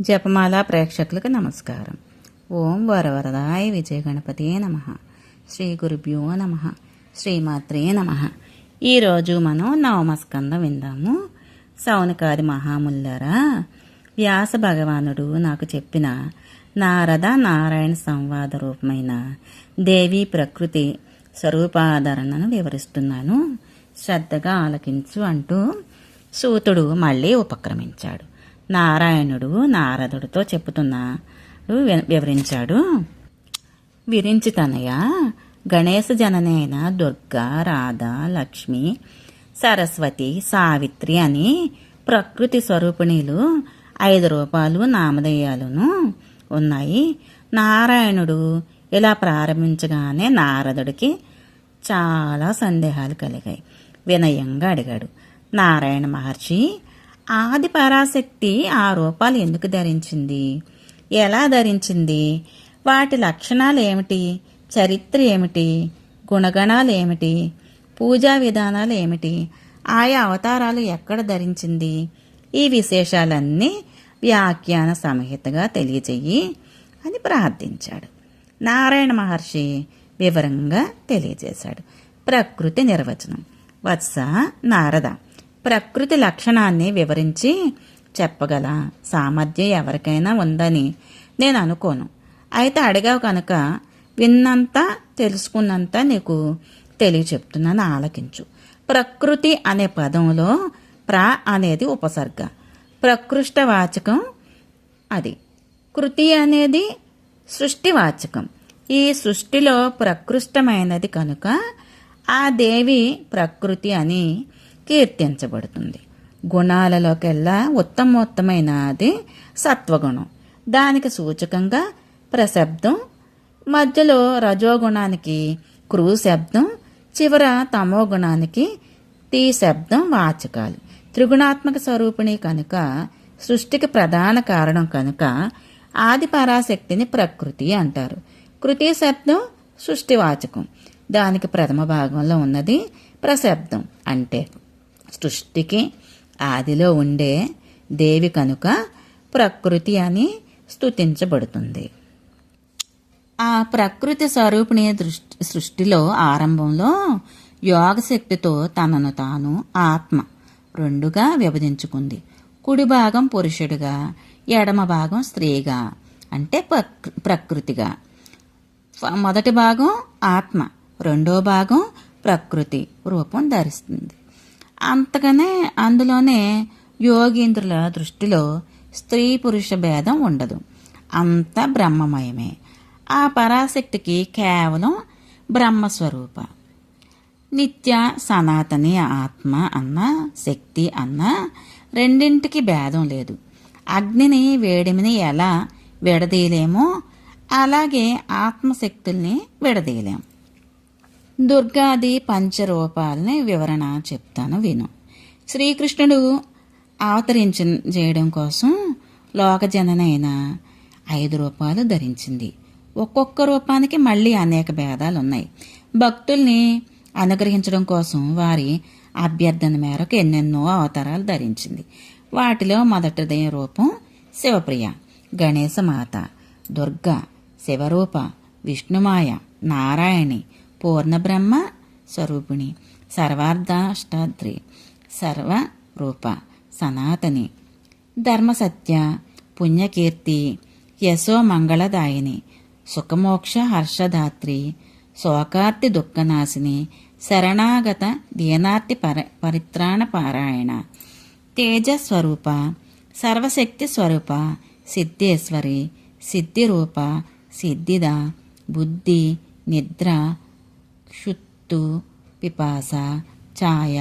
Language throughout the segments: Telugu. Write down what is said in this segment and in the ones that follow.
జపమాల ప్రేక్షకులకు నమస్కారం. ఓం వరవరదాయ విజయ గణపతి నమ. శ్రీ గురుభ్యో నమ. శ్రీమాత్రే నమ. ఈరోజు మనం నవమస్కందం విందాము. సౌనకాది మహాముల్లరా వ్యాస భగవానుడు నాకు చెప్పిన నారద నారాయణ సంవాద రూపమైన దేవి ప్రకృతి స్వరూపాధరణను వివరిస్తున్నాను. శ్రద్ధగా ఆలకించు అంటూ సూతుడు మళ్ళీ ఉపక్రమించాడు. నారాయణుడు నారదుడితో చెప్పుతున్నా. వి- వివరించాడు. విరించి తనయ? గణేశ జననైన దుర్గా రాధ లక్ష్మి సరస్వతి సావిత్రి అని ప్రకృతి స్వరూపిణీలు ఐదు రూపాలు నామధేయాలును ఉన్నాయి. నారాయణుడు ఇలా ప్రారంభించగానే నారదుడికి చాలా సందేహాలు కలిగాయి. వినయంగా అడిగాడు. నారాయణ మహర్షి ఆది పరాశక్తి ఆ రూపాలు ఎందుకు ధరించింది? ఎలా ధరించింది? వాటి లక్షణాలు ఏమిటి చరిత్ర ఏమిటి? గుణగణాలు ఏమిటి పూజా విధానాలు ఏమిటి ఆయా అవతారాలు ఎక్కడ ధరించింది? ఈ విశేషాలన్నీ వ్యాఖ్యాన సంహితగా తెలియజేయి అని ప్రార్థించాడు. నారాయణ మహర్షి వివరంగా తెలియజేశాడు. ప్రకృతి నిర్వచనం. వత్స నారద. ప్రకృతి లక్షణాన్ని వివరించి చెప్పగల సామర్థ్యం ఎవరికైనా ఉందని నేను అనుకోను. అయితే అడిగావు కనుక విన్నంత తెలుసుకున్నంత నీకు తెలియచెప్తున్నాను ఆలకించు. ప్రకృతి అనే పదంలో ప్ర అనేది ఉపసర్గ. ప్రకృష్టవాచకం అది. కృతి అనేది సృష్టివాచకం. ఈ సృష్టిలో ప్రకృష్టమైనది కనుక ఆ దేవి ప్రకృతి అని కీర్తించబడుతుంది. గుణాలలోకెల్లా ఉత్తమోత్తమైనది సత్వగుణం. దానికి సూచకంగా ప్రశబ్దం మధ్యలో రజోగుణానికి క్రూ శబ్దం చివర తమో గుణానికి టీ శబ్దం వాచకాలు. త్రిగుణాత్మక స్వరూపిణి కనుక సృష్టికి ప్రధాన కారణం కనుక ఆది పరాశక్తిని ప్రకృతి అంటారు. కృతి శబ్దం సృష్టివాచకం. దానికి ప్రథమ భాగంలో ఉన్నది ప్రశబ్దం అంటే సృష్టికి ఆదిలో ఉండే దేవి కనుక ప్రకృతి అని స్థుతించబడుతుంది ఆ ప్రకృతి స్వరూపిణి దృష్టి సృష్టిలో ఆరంభంలో యోగశక్తితో తనను తాను ఆత్మ రెండుగా విభజించుకుంది. కుడి భాగం పురుషుడిగా ఎడమ భాగం స్త్రీగా అంటే ప్రకృ- ప్రకృతిగా. మొదటి భాగం ఆత్మ రెండో భాగం ప్రకృతి రూపం ధరిస్తుంది. అంతగానే అందులోనే యోగీంద్రుల దృష్టిలో స్త్రీ పురుష భేదం ఉండదు. అంత బ్రహ్మమయమే. ఆ పరాశక్తికి కేవలం బ్రహ్మస్వరూప. నిత్య సనాతని ఆత్మ అన్న శక్తి అన్న రెండింటికి భేదం లేదు. అగ్నిని వేడిమిని ఎలా విడదీయలేమో అలాగే ఆత్మశక్తుల్ని విడదీయలేము దుర్గాది పంచరూపాలని వివరణ చెప్తాను విను. శ్రీకృష్ణుడు అవతరించ చేయడం కోసం లోకజననైన ఐదు రూపాలు ధరించింది. ఒక్కొక్క రూపానికి మళ్ళీ అనేక భేదాలు ఉన్నాయి భక్తుల్ని అనుగ్రహించడం కోసం వారి అభ్యర్థన మేరకు ఎన్నెన్నో అవతారాలు ధరించింది. వాటిలో మొదటిదయం రూపం శివప్రియ గణేశమాత దుర్గా శివరూప విష్ణుమాయ నారాయణి పూర్ణబ్రహ్మ స్వరూపిణి సర్వార్ధాష్టాద్రి సర్వరూప సనాతని ధర్మసత్య పుణ్యకీర్తి యశో మంగళదాయిని సుఖమోక్ష హర్షధాత్రి శోకార్తి దుఃఖనాశిని శరణాగత దీనార్తి పర పరిత్రాణ పారాయణ తేజస్వరూప సర్వశక్తి స్వరూప సిద్ధేశ్వరి సిద్ధిరూప సిద్ధిద బుద్ధి నిద్ర షుత్తు పిపాస ఛాయ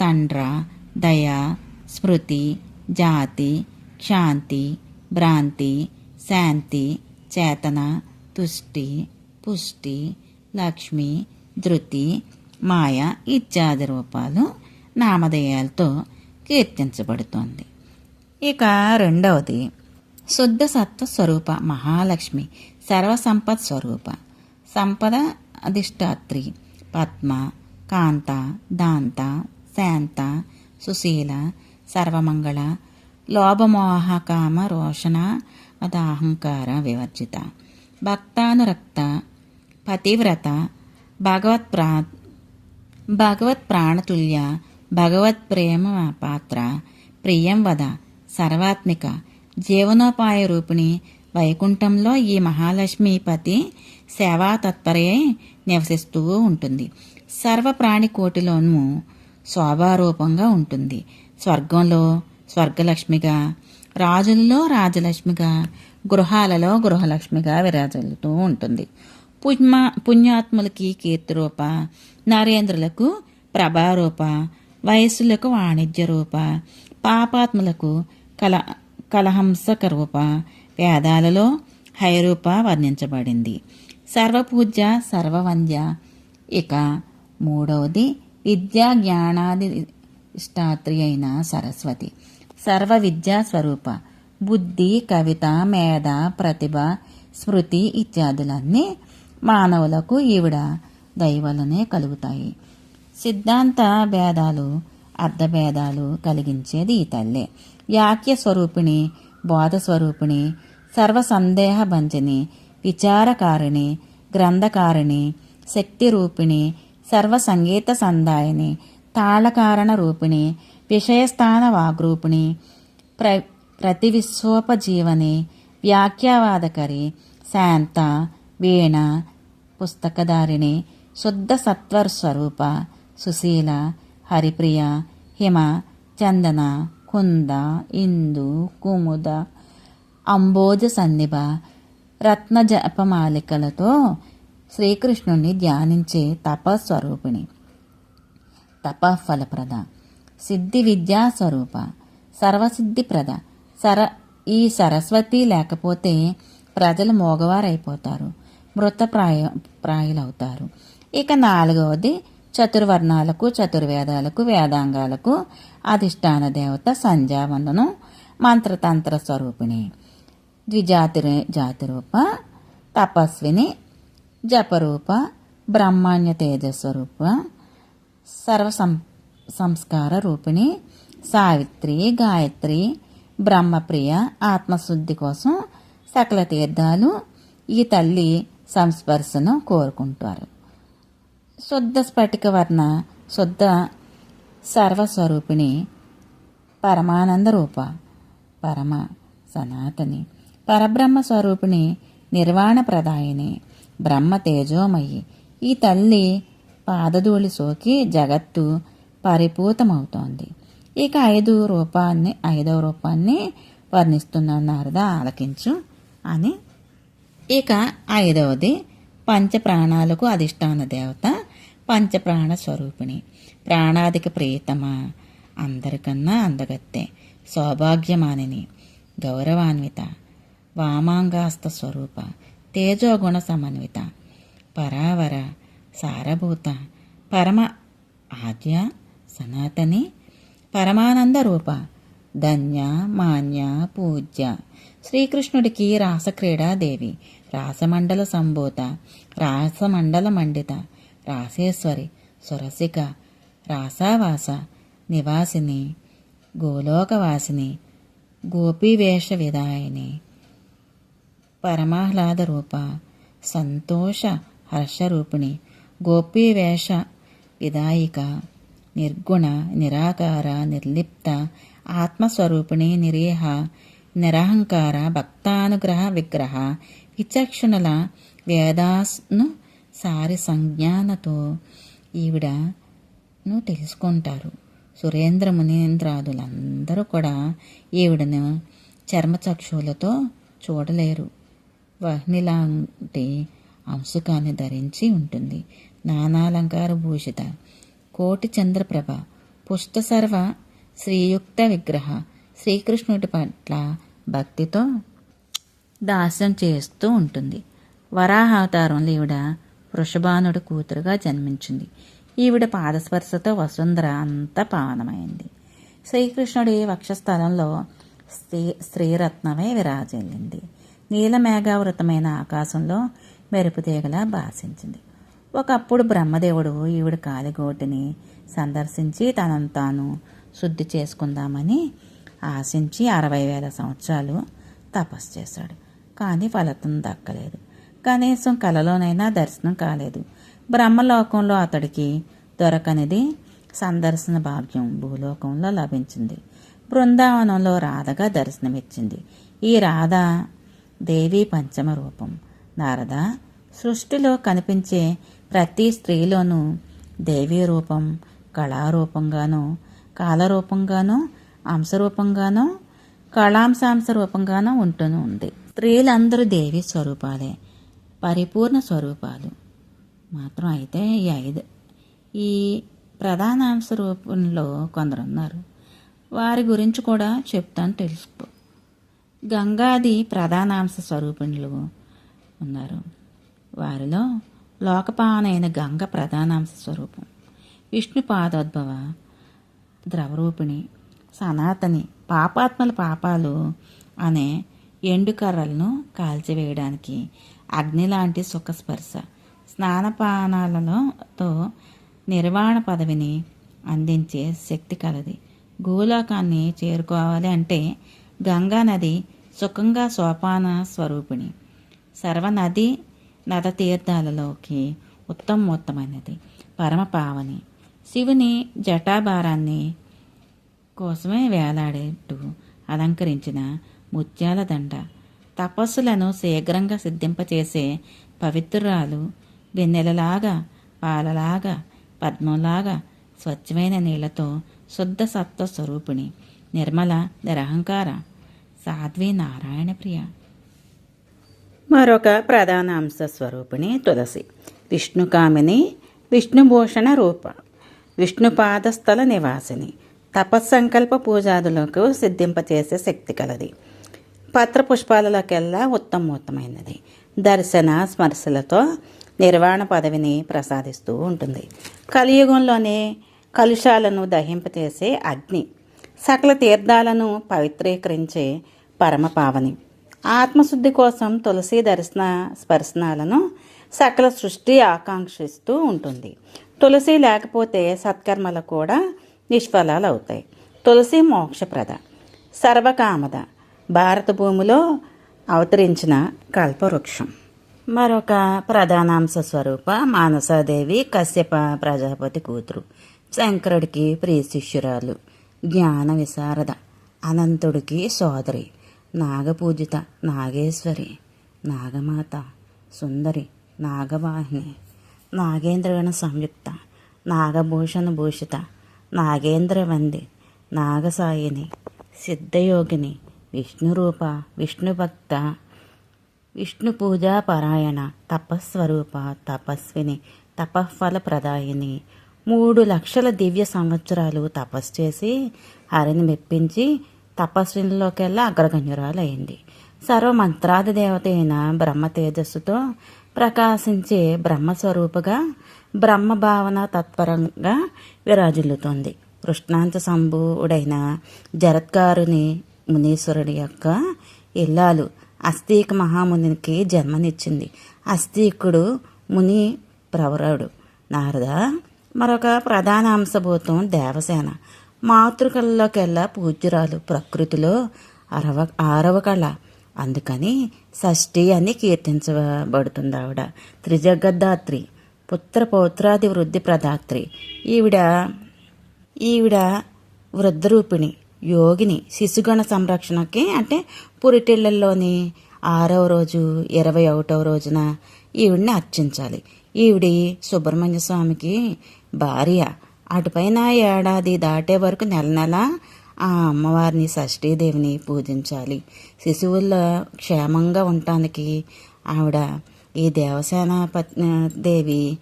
తండ్ర దయ స్మృతి జాతి క్షాంతి భ్రాంతి శాంతి చేతన తుష్టి పుష్టి లక్ష్మి ధృతి మాయ ఇత్యాది రూపాలు నామధేయాలతో కీర్తించబడుతోంది. ఇక రెండవది శుద్ధ సత్వ స్వరూప మహాలక్ష్మి సర్వసంపత్ స్వరూప. సంపద అధిష్టాత్రి పద్మ కాంత దాంత శాంత సుశీల సర్వమంగళ లోభమోహకామ రోషణ అహంకార వివర్జిత. భక్తానురక్త పతివ్రత భగవత్ ప్రా భగవత్ ప్రాణతుల్య భగవత్ ప్రేమ పాత్ర ప్రియం వద సర్వాత్మిక జీవనోపాయ రూపిణి వైకుంఠంలో ఈ మహాలక్ష్మీపతి సేవా తత్పరే నివసిస్తూ ఉంటుంది. సర్వ ప్రాణికోటిలోనూ శోభారూపంగా ఉంటుంది. స్వర్గంలో స్వర్గలక్ష్మిగా రాజులలో రాజలక్ష్మిగా గృహాలలో గృహలక్ష్మిగా విరాజల్లుతూ ఉంటుంది. పుణ్య పుణ్యాత్ములకి కీర్తిరూప నరేంద్రులకు ప్రభారూప వయస్సులకు వాణిజ్య రూప పాపాత్ములకు కల కలహంసక రూప వేదాలలో హైరూప వర్ణించబడింది. సర్వపూజ్య సర్వవంద్య. ఇక మూడవది విద్యా జ్ఞానాది ఇష్టాత్రి అయిన సరస్వతి. సర్వ విద్యా స్వరూప బుద్ధి కవిత మేధ ప్రతిభ స్మృతి ఇత్యాదులన్నీ మానవులకు ఈవిడ దైవలనే కలుగుతాయి. సిద్ధాంత భేదాలు అర్ధభేదాలు కలిగించేది ఈ తల్లే. వ్యాఖ్య స్వరూపిణి బోధ స్వరూపిణి సర్వసందేహ భంజని విచారకారిణి గ్రంథకారిణి శక్తి రూపిణి సర్వ సంగీత సందాయని తాళకారణ రూపిణి విషయస్థాన వాగ్రూపిణి ప్ర ప్రతి విశ్వోపజీవని వ్యాఖ్యావాదకరి శాంత వీణ పుస్తకధారిణి శుద్ధ సత్వర స్వరూప సుశీల హరిప్రియ హిమ చందన కుంద ఇందు కుముద అంబోజ సన్నిభ రత్న జపమాలికలతో శ్రీకృష్ణుణ్ణి ధ్యానించే తపస్వరూపిణి. తపఫలప్రద. సిద్ధి విద్యా స్వరూప సర్వసిద్ధిప్రద. సర ఈ సరస్వతి లేకపోతే ప్రజలు మోగవారైపోతారు. మృతప్రాయ ప్రాయులవుతారు. ఇక నాలుగవది చతుర్వర్ణాలకు చతుర్వేదాలకు వేదాంగాలకు అధిష్టాన దేవత సంధ్యావందనం మంత్రతంత్ర స్వరూపిణి. ద్విజాతి జాతిరూప తపస్విని జపరూప బ్రహ్మాణ్య తేజస్వరూప సర్వ సం సంస్కార రూపిణి సావిత్రి గాయత్రి బ్రహ్మప్రియ ఆత్మశుద్ధి కోసం సకల తీర్థాలు ఈ తల్లి సంస్పర్శను కోరుకుంటారు. శుద్ధ స్ఫటిక వర్ణ శుద్ధ సర్వస్వరూపిణి పరమానంద రూప పరమ సనాతని. పరబ్రహ్మ స్వరూపిణి నిర్వాణ ప్రదాయిని బ్రహ్మ తేజోమయి. ఈ తల్లి పాదధూళి సోకి జగత్తు పరిపూతమవుతోంది. ఇక ఐదు రూపాన్ని ఐదవ రూపాన్ని వర్ణిస్తున్నాను నారద ఆలకించు అని. ఇక ఐదవది పంచ ప్రాణాలకు అధిష్టాన దేవత పంచప్రాణ స్వరూపిణి. ప్రాణాదిక ప్రియతమ అందరికన్నా అందగత్తె సౌభాగ్యమానిని గౌరవాన్విత. వామాంగాస్త స్వరూప తేజోగుణ సమన్విత పరావర సారభూత పరమ ఆద్య సనాతని పరమానంద రూప ధన్య మాన్య పూజ్య. శ్రీకృష్ణుడికి రాసక్రీడాదేవి రాసమండల సంభూత రాసమండల మండిత రాసేశ్వరి సురసిక రాసావాస నివాసిని గోలోకవాసిని గోపీవేష విదాయిని పరమాహ్లాద రూప సంతోష హర్షరూపిణి గోపీవేష విదాయిక నిర్గుణ నిరాకార నిర్లిప్త ఆత్మస్వరూపిణి నిరీహ నిరహంకార భక్తానుగ్రహ విగ్రహ విచక్షణల వేదాస్ను సారి సంజ్ఞానతో ఈవిడను తెలుసుకుంటారు. సురేంద్ర మునీంద్రాదులందరూ కూడా ఈవిడను చర్మచక్షువులతో చూడలేరు. వహ్నిలాంటి అంశుకాన్ని ధరించి ఉంటుంది. నానాలంకార భూషిత. కోటి చంద్రప్రభ. పుష్టసర్వ శ్రీయుక్త విగ్రహ. శ్రీకృష్ణుడి పట్ల భక్తితో దాస్యం చేస్తూ ఉంటుంది. వరాహావతారంలో ఈవిడ వృషభానుడి కూతురుగా జన్మించింది. ఈవిడ పాదస్పర్శతో వసుంధర అంతా పావనమైంది. శ్రీకృష్ణుడి వక్షస్థలంలో స్త్రీ స్త్రీరత్నమే విరాజిల్లింది. నీలమేఘావృతమైన ఆకాశంలో మెరుపు తీగలా భాషించింది. ఒకప్పుడు బ్రహ్మదేవుడు ఈవిడ కాలిగోటిని సందర్శించి తనను తాను శుద్ధి చేసుకుందామని ఆశించి అరవై వేల సంవత్సరాలు తపస్సు చేశాడు. కానీ ఫలితం దక్కలేదు. కనీసం కలలోనైనా దర్శనం కాలేదు. బ్రహ్మలోకంలో అతడికి దొరకనిది సందర్శన భాగ్యం భూలోకంలో లభించింది. బృందావనంలో రాధగా దర్శనమిచ్చింది. ఈ రాధ దేవి పంచమ రూపం నారద సృష్టిలో కనిపించే ప్రతి స్త్రీలోనూ దేవీ రూపం కళారూపంగానూ కాలరూపంగానూ అంశరూపంగానూ కళాంశాంశ రూపంగానూ ఉంటూనే ఉంది. స్త్రీలందరూ దేవి స్వరూపాలే పరిపూర్ణ స్వరూపాలు. మాత్రం అయితే ఈ ఐదు. ఈ ప్రధానాంశ రూపంలో కొందరు ఉన్నారు వారి గురించి కూడా చెప్తాను తెలుసుకో. గంగాది ప్రధానాంశ స్వరూపిణులు ఉన్నారు. వారిలో లోకపానైన గంగ ప్రధానాంశ స్వరూపం. విష్ణు పాదోద్భవ ద్రవరూపిణి సనాతని పాపాత్మల పాపాలు అనే ఎండుకర్రలను కాల్చివేయడానికి అగ్ని లాంటి సుఖస్పర్శ స్నానపానాలతో నిర్వాణ పదవిని అందించే శక్తి కలది. గోలోకాన్ని చేరుకోవాలి అంటే గంగా నది సుఖంగా సోపాన స్వరూపిణి. సర్వనది నద తీర్థాలలోకి ఉత్తమోత్తమైనది. పరమ పావని శివుని జటాభారాన్ని కోసమే వేలాడేట్టు అలంకరించిన ముత్యాల దండ. తపస్సులను శీఘ్రంగా సిద్ధింపచేసే పవిత్రురాలు వెన్నెలలాగా పాలలాగా పద్మంలాగా స్వచ్ఛమైన నీళ్ళతో శుద్ధ సత్వ స్వరూపిణి. నిర్మల నిరహంకార. సాధ్వి నారాయణ ప్రియ. మరొక ప్రధాన అంశ స్వరూపిణి తులసి. విష్ణుకామిని విష్ణుభూషణ రూప. విష్ణుపాదస్థల నివాసిని. తపస్సంకల్ప పూజాదులకు సిద్ధింపచేసే శక్తి కలది. పత్ర పుష్పాలలోకెల్లా ఉత్తమోత్తమైనది. దర్శన స్మర్శలతో నిర్వాణ పదవిని ప్రసాదిస్తూ ఉంటుంది. కలియుగంలోనే కలుషాలను దహింపచేసే అగ్ని. సకల తీర్థాలను పవిత్రీకరించే పరమపావని. ఆత్మశుద్ధి కోసం తులసి దర్శన స్పర్శనాలను సకల సృష్టి ఆకాంక్షిస్తూ ఉంటుంది. తులసి లేకపోతే సత్కర్మలు కూడా నిష్ఫలాలు అవుతాయి తులసి మోక్షప్రద. సర్వకామద. భారత భూమిలో అవతరించిన కల్పవృక్షం. మరొక ప్రధానాంశ స్వరూప మానసాదేవి కశ్యప ప్రజాపతి కూతురు. శంకరుడికి ప్రియ శిష్యురాలు. జ్ఞాన విశారద అనంతుడికి సోదరి. నాగపూజిత నాగేశ్వరి. నాగమాత. సుందరి. నాగవాహిని. నాగేంద్రగణ సంయుక్త. నాగభూషణ భూషిత. నాగేంద్రవంది. నాగసాయిని. సిద్ధయోగిని. విష్ణురూప. విష్ణుభక్త. విష్ణు పూజాపరాయణ తపస్వరూప. తపస్విని. తపఫల ప్రదాయిని మూడు లక్షల దివ్య సంవత్సరాలు తపస్సు చేసి హరిని మెప్పించి తపస్వినిలోకెల్లా అగ్రగణ్యురాలయ్యింది సర్వమంత్రాది దేవత అయిన బ్రహ్మ తేజస్సుతో ప్రకాశించే బ్రహ్మస్వరూపగా బ్రహ్మ భావన తత్పరంగా విరాజిల్లుతోంది. కృష్ణాంత సంభుడైన జరత్కారుని మునీశ్వరుడి యొక్క ఇల్లాలు అస్తీక మహామునికి జన్మనిచ్చింది. అస్తీకుడు ముని ప్రవరుడు. నారద మరొక ప్రధాన అంశభూతం దేవసేన. మాతృకల్లోకెల్లా పూజ్యురాలు ప్రకృతిలో అరవ ఆరవ కళ. అందుకని షష్ఠి అని కీర్తించబడుతుంది ఆవిడ త్రిజగద్ధాత్రి పుత్ర పౌత్రాది వృద్ధి ప్రదాత్రి ఈవిడ ఈవిడ వృద్ధరూపిణి యోగిని శిశుగణ సంరక్షణకి అంటే పురిటిళ్ళలోని ఆరవ రోజు ఇరవై ఒకటవ రోజున ఈవిడిని అర్చించాలి. ఈవిడి సుబ్రహ్మణ్య స్వామికి భార్య. అటుపైన ఏడాది దాటే వరకు నెల నెల ఆ అమ్మవారిని షష్ఠీదేవిని పూజించాలి. శిశువుల్లో క్షేమంగా ఉండటానికి ఆవిడ ఈ దేవసేన దేవి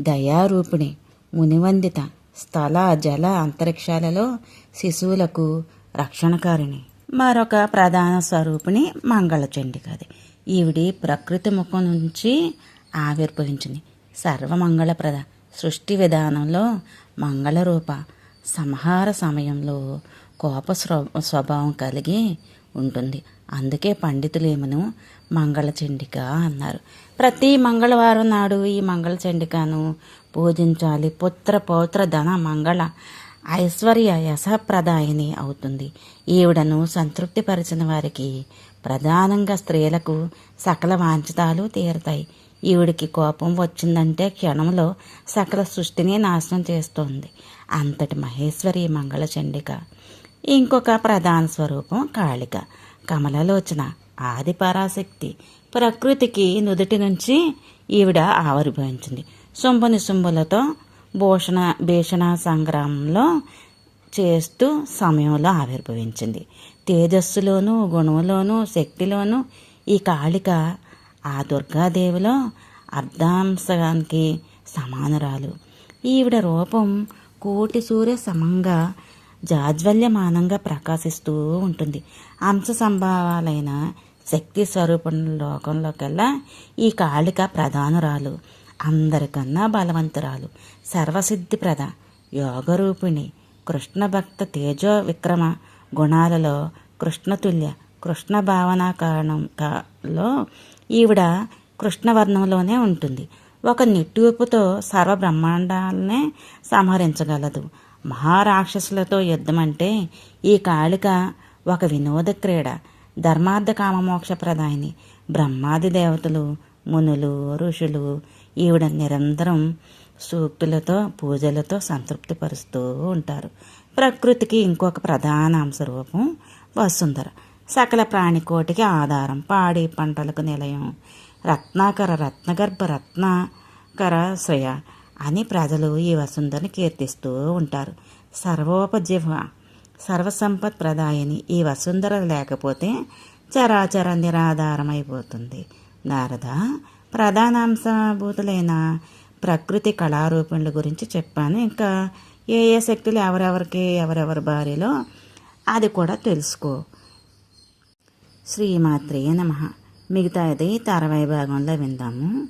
దయారూపిణి మునివందిత స్థల జల అంతరిక్షాలలో శిశువులకు రక్షణకారిణి. మరొక ప్రధాన స్వరూపిణి మంగళచండికది ఈవిడి ప్రకృతి ముఖం నుంచి ఆవిర్భవించింది. సర్వమంగళప్రద సృష్టి విధానంలో మంగళరూప సంహార సమయంలో కోప స్వభావం కలిగి ఉంటుంది. అందుకే పండితులేమను మంగళచండిక అన్నారు. ప్రతి మంగళవారం నాడు ఈ మంగళచండికను పూజించాలి. పుత్ర పౌత్ర ధన మంగళ ఐశ్వర్య యశప్రదాయిని అవుతుంది. ఈవిడను సంతృప్తిపరిచిన వారికి ప్రధానంగా స్త్రీలకు సకల వాంఛితాలు తీరుతాయి. ఈవిడికి కోపం వచ్చిందంటే క్షణంలో సకల సృష్టిని నాశనం చేస్తోంది. అంతటి మహేశ్వరి మంగళచండిక. ఇంకొక ప్రధాన స్వరూపం కాళిక. కమలలోచన ఆది పరాశక్తి. ప్రకృతికి నుదుటి నుంచి ఈవిడ ఆవిర్భవించింది. శుంభని నిశుంభులతో భూషణ భీషణ సంగ్రామంలో చేస్తూ సమయంలో ఆవిర్భవించింది. తేజస్సులోను గుణంలోను శక్తిలోను ఈ కాళిక ఆ దుర్గాదేవిలో అర్ధాంశానికి సమానురాలు. ఈవిడ రూపం కోటి సూర్య సమంగా జాజ్వల్యమానంగా ప్రకాశిస్తూ ఉంటుంది. అంశ సంభావాలైన శక్తి స్వరూపం లోకంలోకెల్లా ఈ కాళిక ప్రధానురాలు. అందరికన్నా బలవంతురాలు. సర్వసిద్ధిప్రద యోగరూపిణి. కృష్ణ భక్త తేజో విక్రమ గుణాలలో కృష్ణతుల్య. కృష్ణ భావన కారణంలో ఈవిడ కృష్ణవర్ణంలోనే ఉంటుంది. ఒక నిట్టూపుతో సర్వబ్రహ్మాండాలనే సంహరించగలదు. మహారాక్షసులతో యుద్ధం అంటే ఈ కాళిక ఒక వినోద క్రీడ ధర్మార్థ కామమోక్ష ప్రదాయిని బ్రహ్మాది దేవతలు మునులు ఋషులు ఈవిడ నిరంతరం సూక్తులతో పూజలతో సంతృప్తిపరుస్తూ ఉంటారు. ప్రకృతికి ఇంకొక ప్రధాన అంశ రూపం వసుంధర. సకల ప్రాణికోటికి ఆధారం. పాడి పంటలకు నిలయం. రత్నాకర రత్నగర్భ రత్నాకర శ్రేయ అని ప్రజలు ఈ వసుంధరని కీర్తిస్తూ ఉంటారు. సర్వోపజీవ సర్వసంపత్ ప్రదాయని ఈ వసుంధర లేకపోతే చరాచర నిరాధారమైపోతుంది. నారద ప్రధానాంశభూతులైన ప్రకృతి కళారూపిణుల గురించి చెప్పాను. ఇంకా ఏ ఏ శక్తులు ఎవరెవరికి ఎవరెవరి భార్యలో అది కూడా తెలుసుకో. శ్రీమాత్రే నమ. మిగతాది తరవై భాగంలో విందాము.